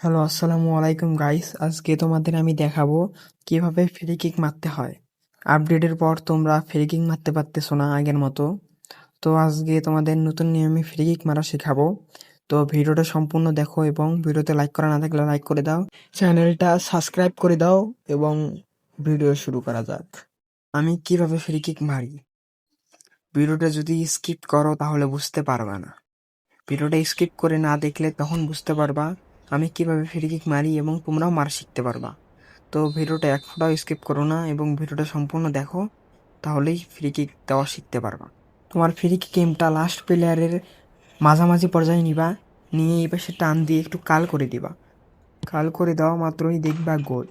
Hello, আসসালামু আলাইকুম guys. আজকে তোমাদের আমি দেখাবো কীভাবে ফ্রি কিক মারতে হয়। আপডেটের পর তোমরা ফ্রি কিক মারতে পারতেছো না আগের মতো। তো আজকে তোমাদের নতুন নিয়মে ফ্রি কিক মারা শেখাবো। তো ভিডিওটা সম্পূর্ণ দেখো এবং ভিডিওতে লাইক করা না থাকলে লাইক করে দাও। চ্যানেলটা সাবস্ক্রাইব করে দাও এবং ভিডিও শুরু করা যাক। আমি কীভাবে ফ্রি কিক মারি? ভিডিওটা যদি স্কিপ করো তাহলে বুঝতে পারবা না। ভিডিওটা স্কিপ করে না দেখলে তখন বুঝতে পারবা আমি কীভাবে ফ্রি কিক মারি এবং তোমরাও মার শিখতে পারবা। তো ভিডিওটা এক ফোটাও স্কিপ করো না এবং ভিডিওটা সম্পূর্ণ দেখো, তাহলেই ফ্রি কিক দেওয়া শিখতে পারবা। তোমার ফ্রি কিক গেমটা লাস্ট প্লেয়ারের মাঝামাঝি পর্যায়ে নিবা, নিয়ে এই পাশে টান দিয়ে একটু কাল করে দিবা। কাল করে দেওয়া মাত্রই দেখবা গোল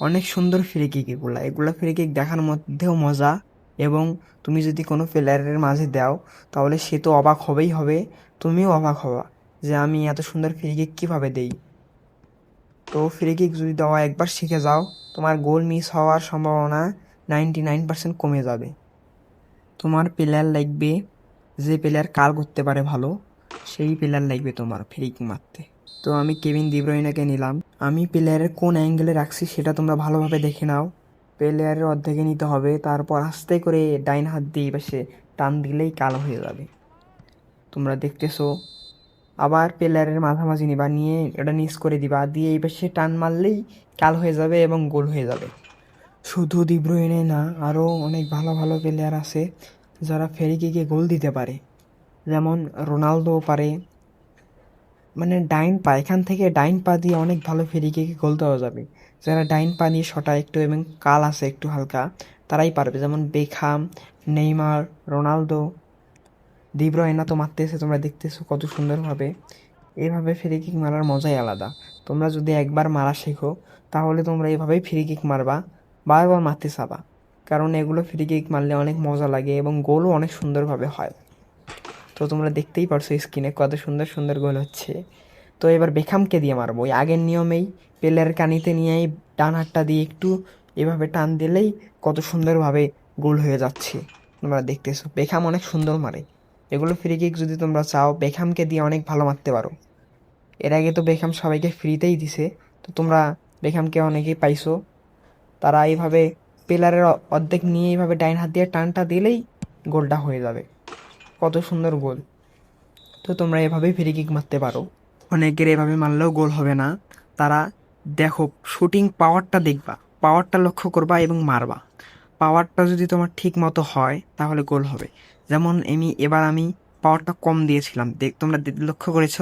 অনেক সুন্দর ফ্রি কিক এগুলা। এগুলো ফ্রি কিক দেখার মধ্যেও মজা এবং তুমি যদি কোনো প্লেয়ারের মাঝে দাও, তাহলে সে তো অবাক হবেই হবে। তুমিও অবাক হবা। যে আমি এত সুন্দর ফ্রি কিক কীভাবে দেই? তো ফ্রি কিক যদি দেওয়া একবার শিখে যাও, তোমার গোল মিস হওয়ার সম্ভাবনা নাইনটি নাইন পার্সেন্ট কমে যাবে। তোমার প্লেয়ার লাগবে, যে প্লেয়ার কাল করতে পারে ভালো, সেই প্লেয়ার লাগবে তোমার ফ্রি কিক মারতে। তো আমি কেভিন দিব্রয়নাকে নিলাম। আমি প্লেয়ারের কোন অ্যাঙ্গেলে রাখছি সেটা তোমরা ভালোভাবে দেখে নাও। প্লেয়ারের অর্ধেকে নিতে হবে, তারপর আস্তে করে ডাইন হাত দিয়ে পাশে টান দিলেই কালো হয়ে যাবে। তোমরা দেখতেছো আবার প্লেয়ারের মাঝামাঝি নিবা, নিয়ে এটা নিচ করে দিবা, দিয়ে এই পাশে টান মারলেই কাল হয়ে যাবে এবং গোল হয়ে যাবে। শুধু দিব্রয়নে না আরও অনেক ভালো ভালো প্লেয়ার আছে যারা ফেরিকিকে গোল দিতে পারে। যেমন রোনালদো পারে। মানে ডাইন পা, এখান থেকে ডাইন পা দিয়ে অনেক ভালো ফেরিকে গোল দেওয়া যাবে। যারা ডাইন পা নিয়ে শটা একটু এবং কাল আছে একটু হালকা, তারাই পারবে। যেমন বেখাম, নেইমার, রোনালদো দিব্রয়না তো মারতেছে, তোমরা দেখতেছো কত সুন্দরভাবে। এইভাবে ফ্রি কিক মারার মজাই আলাদা। তোমরা যদি একবার মারা শেখো, তাহলে তোমরা এইভাবেই ফ্রি কিক মারবা, বারবার মারতে চাবা। কারণ এগুলো ফ্রি কিক মারলে অনেক মজা লাগে এবং গোলও অনেক সুন্দরভাবে হয়। তো তোমরা দেখতেই পারছ স্ক্রিনে কত সুন্দর সুন্দর গোল হচ্ছে। তো এবার বেখামকে দিয়ে মারবো। ওই আগের নিয়মেই পেলের কানিতে নিয়েই ডান হাতটা দিয়ে একটু এভাবে টান দিলেই কত সুন্দরভাবে গোল হয়ে যাচ্ছে। তোমরা দেখতেছো, বেখাম অনেক সুন্দর মারে। এগুলো ফ্রি কিক যদি তোমরা চাও বেখামকে দিয়ে অনেক ভালো মারতে পারো। এর আগে তো বেখাম সবাইকে ফ্রিতেই দিছে। তো তোমরা বেখামকে অনেকেই পাইছো। তারা এইভাবে পেলারের অর্ধেক নিয়ে এইভাবে ডাইন হাত দিয়ে টানটা দিলেই গোলটা হয়ে যাবে। কত সুন্দর গোল। তো তোমরা এভাবেই ফ্রি কিক মারতে পারো। অনেকের এভাবে মারলেও গোল হবে না। তারা দেখো শুটিং পাওয়ারটা দেখবা। পাওয়ারটা লক্ষ্য করবা এবং মারবা। পাওয়ারটা যদি তোমার ঠিক মতো হয়, তাহলে গোল হবে। যেমন আমি, এবার আমি পাওয়ারটা কম দিয়েছিলাম। দেখ, তোমরা লক্ষ্য করেছ,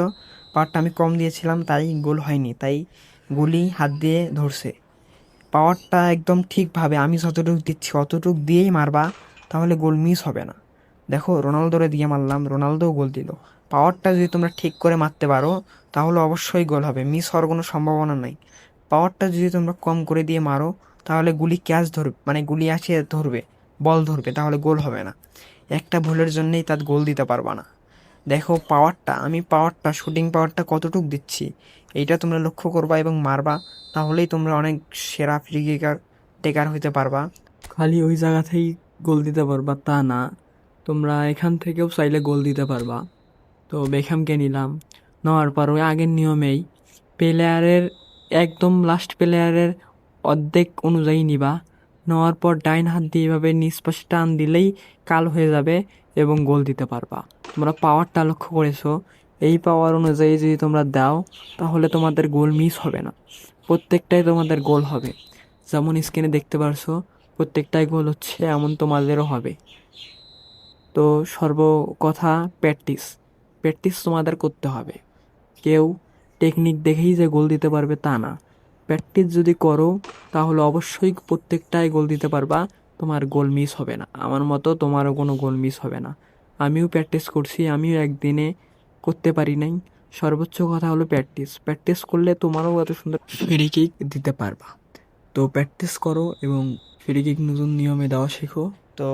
পাওয়ারটা আমি কম দিয়েছিলাম, তাই গোল হয়নি। তাই গুলি হাত দিয়ে ধরছে। পাওয়ারটা একদম ঠিকভাবে আমি যতটুকু দিচ্ছি, অতটুকু দিয়েই মারবা, তাহলে গোল মিস হবে না। দেখো, রোনালদোরে দিয়ে মারলাম, রোনালদোও গোল দিল। পাওয়ারটা যদি তোমরা ঠিক করে মারতে পারো, তাহলে অবশ্যই গোল হবে মিস হওয়ার কোনো সম্ভাবনা নাই। পাওয়ারটা যদি তোমরা কম করে দিয়ে মারো তাহলে গুলি ক্যাচ ধরবে মানে গুলি আসে ধরবে, বল ধরবে, তাহলে গোল হবে না। একটা ভুলের জন্যই তার গোল দিতে পারবা না। দেখো পাওয়ারটা আমি পাওয়ারটা শুটিং পাওয়ারটা কতটুক দিচ্ছি, এইটা তোমরা লক্ষ্য করবা এবং মারবা, তাহলেই তোমরা অনেক সেরা ফ্রি কিকার টেকার হইতে পারবা। খালি ওই জায়গাতেই গোল দিতে পারবা, তা না। তোমরা এখান থেকেও চাইলে গোল দিতে পারবা। তো বেখামকে নিলাম। নেওয়ার পর ওই আগের নিয়মেই প্লেয়ারের একদম লাস্ট প্লেয়ারের অর্ধেক অনুযায়ী নিবা। নেওয়ার পর ডাইন হাত দিয়ে এভাবে নিচ টান দিলেই কাল হয়ে যাবে এবং গোল দিতে পারবা। তোমরা পাওয়ারটা লক্ষ্য করেছ? এই পাওয়ার অনুযায়ী যদি তোমরা দাও, তাহলে তোমাদের গোল মিস হবে না। প্রত্যেকটাই তোমাদের গোল হবে। যেমন স্ক্রিনে দেখতে পারছ, প্রত্যেকটাই গোল হচ্ছে এমন তোমাদেরও হবে। তো সর্ব কথা প্র্যাকটিস প্র্যাকটিস তোমাদের করতে হবে। কেউ টেকনিক দেখেই যে গোল দিতে পারবে তা না। প্র্যাকটিস যদি করো, তাহলে অবশ্যই প্রত্যেকটাই গোল দিতে পারবা। তোমার গোল মিস হবে না। আমার মতো তোমারও কোনো গোল মিস হবে না। আমিও প্র্যাকটিস করছি, আমিও একদিনে করতে পারি নাই। সর্বোচ্চ কথা হলো প্র্যাকটিস। প্র্যাকটিস করলে তোমারও এত সুন্দর ফ্রি কিক দিতে পারবা। তো প্র্যাকটিস করো এবং ফ্রি কিক নতুন নিয়মে দেওয়া শেখো। তো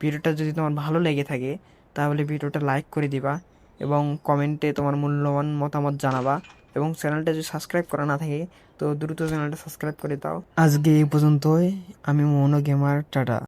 ভিডিওটা যদি তোমার ভালো লেগে থাকে, তাহলে ভিডিওটা লাইক করে দিবা এবং কমেন্টে তোমার মূল্যবান মতামত জানাবা। এবং চ্যানেলটা যদি সাবস্ক্রাইব করা না থাকে, তো দ্রুত চ্যানেলটা সাবস্ক্রাইব করে দাও। আজকে এই পর্যন্তই। আমি মনো গেমার, টাটা।